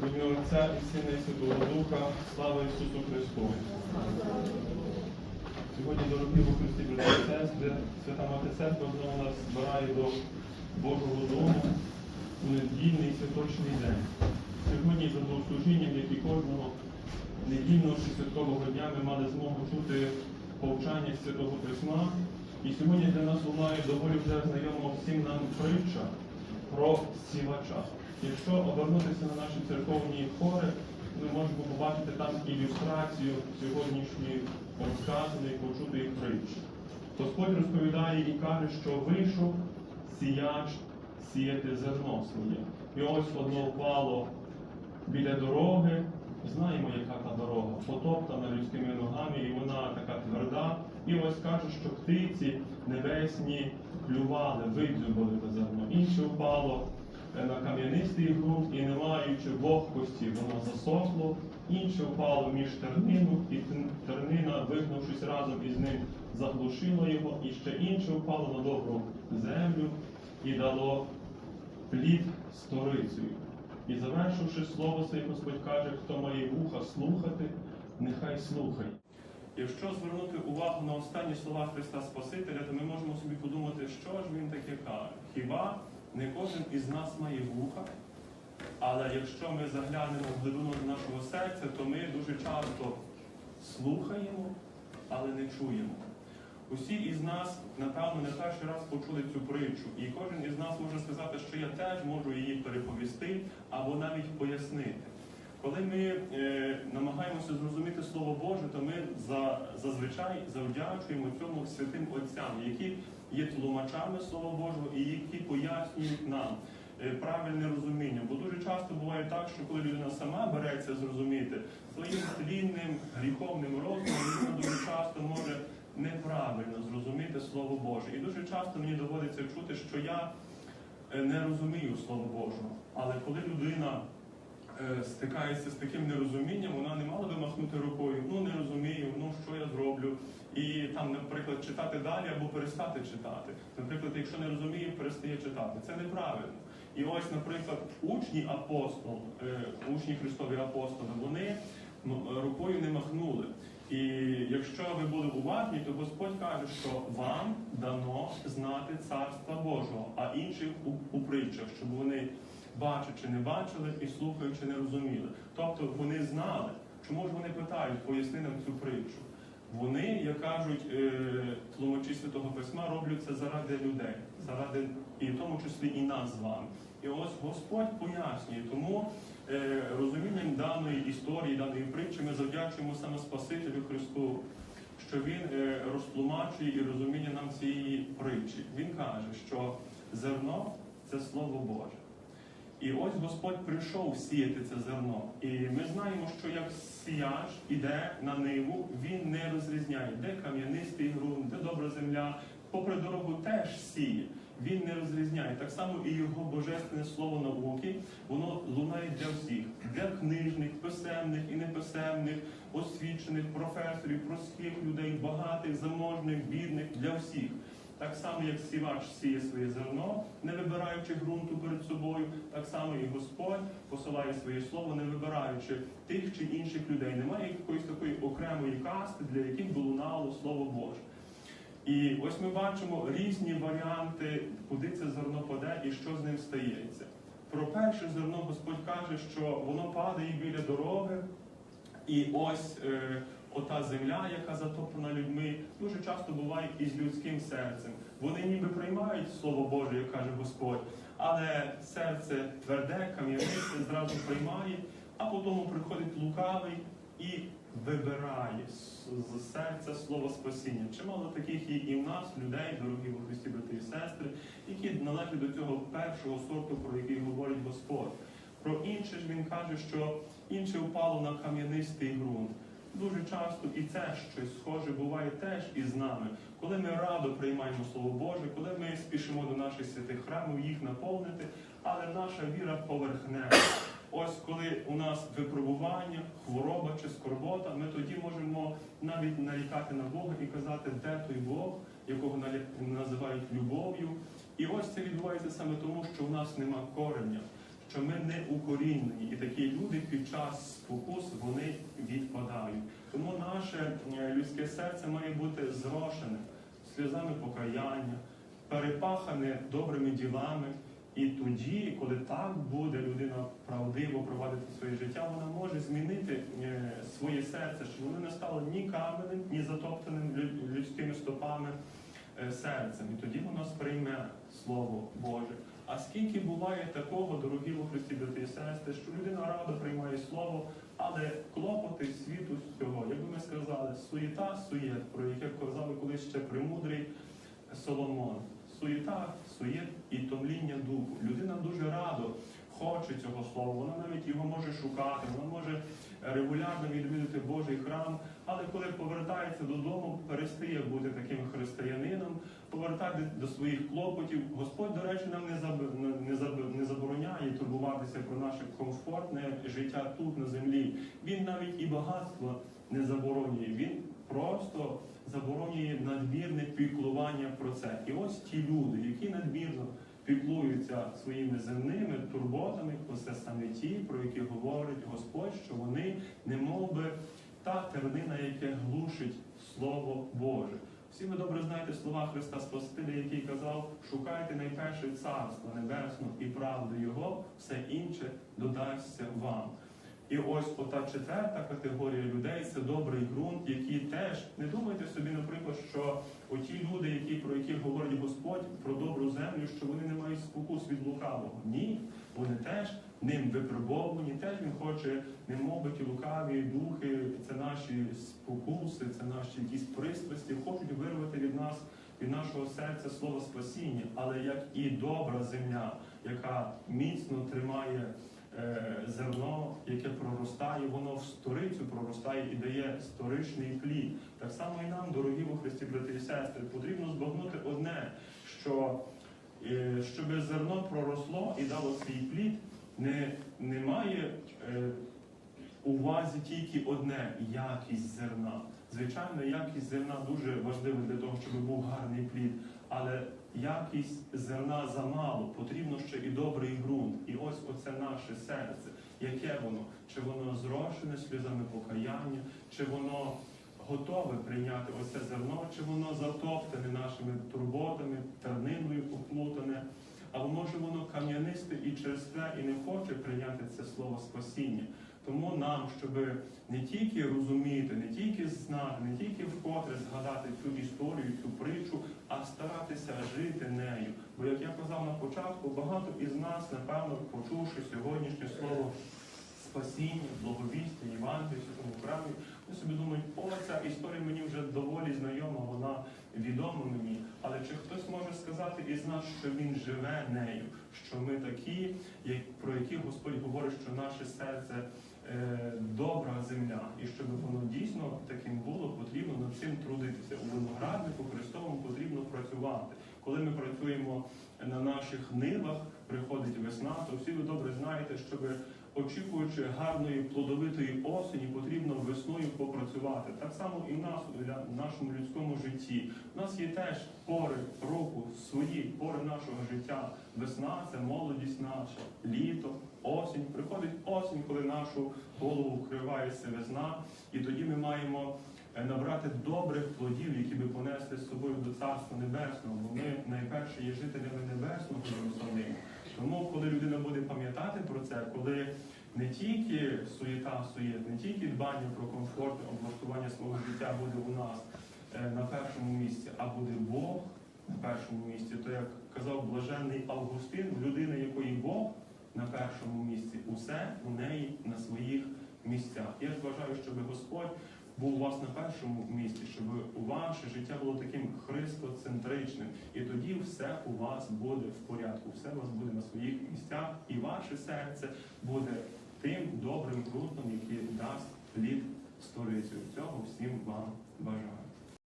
В ім'я Отця і Сина і Святого Духа, слава Ісусу Христу. Сьогодні, дорогі у Христі, брати сестри, Свята Мати Церква знову нас збирає до Божого дому у недільний святочний день. Сьогодні за богослужінням, як і кожного недільного чи святкового дня, ми мали змогу чути повчання Святого Письма. І сьогодні для нас лунає доволі вже знайома всім нам притча про сівача. Якщо обернутися на наші церковні хори, ми можемо побачити там ілюстрацію сьогоднішньої розказаної, почутої притчі. Господь розповідає і каже, що вийшов сіяч сіяти зерно своє. І ось одно впало біля дороги. Знаємо, яка та дорога, потоптана людськими ногами, і вона така тверда. І ось каже, що птиці небесні клювали, видзюбали те зерно. Інше впало на кам'янистий ґрунт і не маючи вогкості, воно засохло, інше впало між тернину, і тернина, вигнувшись разом із ним, заглушила його, і ще інше впало на добру землю і дало плід сторицею. І завершивши слово своє, Господь каже, хто має вуха слухати, нехай слухає. Якщо звернути увагу на останні слова Христа Спасителя, то ми можемо собі подумати, що ж він таке каже. Хіба не кожен із нас має вуха? Але якщо ми заглянемо в глибину нашого серця, то ми дуже часто слухаємо, але не чуємо. Усі із нас, напевно, не перший раз почули цю притчу, і кожен із нас може сказати, що я теж можу її переповісти або навіть пояснити. Коли ми е, намагаємося зрозуміти Слово Боже, то ми за, зазвичай завдячуємо цьому святим отцям, які є тлумачами Слова Божого і які пояснюють нам е, правильне розуміння. Бо дуже часто буває так, що коли людина сама береться зрозуміти своїм тлінним, гріховним розумом, вона дуже часто може неправильно зрозуміти Слово Боже. І дуже часто мені доводиться чути, що я е, не розумію Слово Божого. Але коли людина стикається з таким нерозумінням, вона не мала би махнути рукою, ну не розумію, ну що я зроблю. І там, наприклад, читати далі або перестати читати. Наприклад, якщо не розуміє, перестає читати. Це неправильно. І ось, наприклад, учні апостол, е, учні Христові апостоли, вони рукою не махнули. І якщо ви були уважні, то Господь каже, що вам дано знати царства Божого, а інших у, у притчах, щоб вони бачачи, не бачили і слухаючи, не розуміли. Тобто вони знали. Чому ж вони питають, поясни нам цю притчу? Вони, як кажуть е, тлумачі Святого Письма, роблять це заради людей, заради і в тому числі і нас з вами. І ось Господь пояснює, тому е, розумінням даної історії, даної притчі ми завдячуємо саме Спасителю Христу, що Він е, розтлумачує і розуміння нам цієї притчі. Він каже, що зерно це Слово Боже. І ось Господь прийшов сіяти це зерно. І ми знаємо, що як сіяч іде на ниву, він не розрізняє, де кам'янистий ґрунт, де добра земля. Попри дорогу теж сіє. Він не розрізняє. Так само і його божественне слово науки, воно лунає для всіх, для книжних, писемних і неписемних, освічених, професорів, простих людей, багатих, заможних, бідних, для всіх. Так само, як сівач сіє своє зерно, не вибираючи ґрунту перед собою, так само і Господь посилає своє слово, не вибираючи тих чи інших людей. Немає якоїсь такої окремої касти, для яких би лунало Слово Боже. І ось ми бачимо різні варіанти, куди це зерно паде і що з ним стається. Про перше зерно Господь каже, що воно падає біля дороги, і ось е, ота земля, яка затоплена людьми, дуже часто буває із людським серцем. Вони ніби приймають Слово Боже, як каже Господь, але серце тверде, кам'янисте, зразу приймає, а потім приходить лукавий і вибирає з з серця слово спасіння. Чимало таких є і в нас, людей, дорогі во Христі, брати і сестри, які належать до цього першого сорту, про який говорить Господь. Про інше ж він каже, що інше впало на кам'янистий ґрунт. Дуже часто і це щось схоже буває теж із нами, коли ми радо приймаємо Слово Боже, коли ми спішимо до наших святих храмів їх наповнити, але наша віра поверхнева. Ось коли у нас випробування, хвороба чи скорбота, ми тоді можемо навіть нарікати на Бога і казати, де той Бог, якого називають любов'ю. І ось це відбувається саме тому, що у нас нема кореня. Що ми не укорінені, і такі люди під час спокус вони відпадають. Тому наше е, людське серце має бути зрошене сльозами покаяння, перепахане добрими ділами. І тоді, коли так буде людина правдиво провадити своє життя, вона може змінити е, своє серце, щоб воно не стало ні каменним, ні затоптаним людськими стопами е, серцем. І тоді воно. А скільки буває такого, дорогі у Христі, брати і сестри, що людина рада приймає слово, але клопоти світу цього, як би ми сказали, суєта, суєт, про яке казали колись ще премудрий Соломон. Суєта, суєт і томління духу. Людина хоче цього слова, вона навіть його може шукати, вона може регулярно відвідати Божий храм, але коли повертається додому, перестає бути таким християнином, повертає до своїх клопотів. Господь, до речі, нам не заб- не заб- не забороняє турбуватися про наше комфортне життя тут на землі. Він навіть і багатство не заборонює. Він просто заборонює надмірне піклування про це. І ось ті люди, які надмірно піклуються своїми земними турботами, оце саме ті, про які говорить Господь, що вони не би та тернина, яке глушить Слово Боже. Всі ви добре знаєте слова Христа Спасителя, який казав: шукайте найперше царство небесне і правду Його, все інше додасться вам. І ось ота четверта категорія людей це добрий ґрунт, які теж не думайте собі, наприклад, оті люди, які про яких говорить Господь про добру землю, що вони не мають спокус від лукавого. Ні, вони теж ним випробовані, теж він хоче, не мовити лукаві духи, це наші спокуси, це наші якісь пристрасті, хочуть вирвати від нас. Від нашого серця слово спасіння, але як і добра земля, яка міцно тримає зерно, яке проростає, воно в сторицю проростає і дає сторичний плід. Так само і нам, дорогі у Христі, брати і сестри, потрібно збагнути одне, що е, щоб зерно проросло і дало свій плід, не, немає е, увазі тільки одне якість зерна. Звичайно, якість зерна дуже важлива для того, щоб був гарний плід, але якість зерна замало, потрібно ще і добрий ґрунт. І ось оце наше серце. Яке воно? Чи воно зрошене сльозами покаяння, чи воно готове прийняти оце зерно, чи воно затоптане нашими турботами, терниною оплутане, або може воно кам'янисте і черстве, і не хоче прийняти це слово спасіння. Тому нам, щоб не тільки розуміти, тільки не тільки вкотре згадати цю історію, цю притчу, а старатися жити нею. Бо, як я казав на початку, багато із нас, напевно, почувши сьогоднішнє слово спасіння, благовістя, Євангелія, в цьому храмі, вони собі думають, о, ця історія мені вже доволі знайома, вона відома мені. Але чи хтось може сказати із нас, що він живе нею, що ми такі, як- про які Господь говорить, що наше серце добра земля, і щоб воно дійсно таким було, потрібно над цим трудитися. У винограднику Христовому потрібно працювати. Коли ми працюємо на наших нивах, приходить весна, то всі ви добре знаєте, щоб очікуючи гарної плодовитої осені, потрібно весною попрацювати. Так само і в нас в нашому людському житті. У нас є теж пори року, свої пори нашого життя. Весна це молодість наша, літо, осінь. Приходить осінь, коли нашу голову вкриває сивизна, і тоді ми маємо е, набрати добрих плодів, які би понесли з собою до Царства Небесного. Бо ми найперше є жителями Небесного Єрусалиму. Тому, коли людина буде пам'ятати про це, коли не тільки суєта суєт, не тільки дбання про комфорт, облаштування свого життя буде у нас е, на першому місці, а буде Бог на першому місці, то як казав блаженний Августин, в людини, якої Бог на першому місці, усе у неї на своїх місцях. Я ж бажаю, щоб Господь був у вас на першому місці, щоб ваше життя було таким христоцентричним, і тоді все у вас буде в порядку, все у вас буде на своїх місцях, і ваше серце буде тим добрим ґрунтом, який дасть плід сторицю. Цього всім вам бажаю.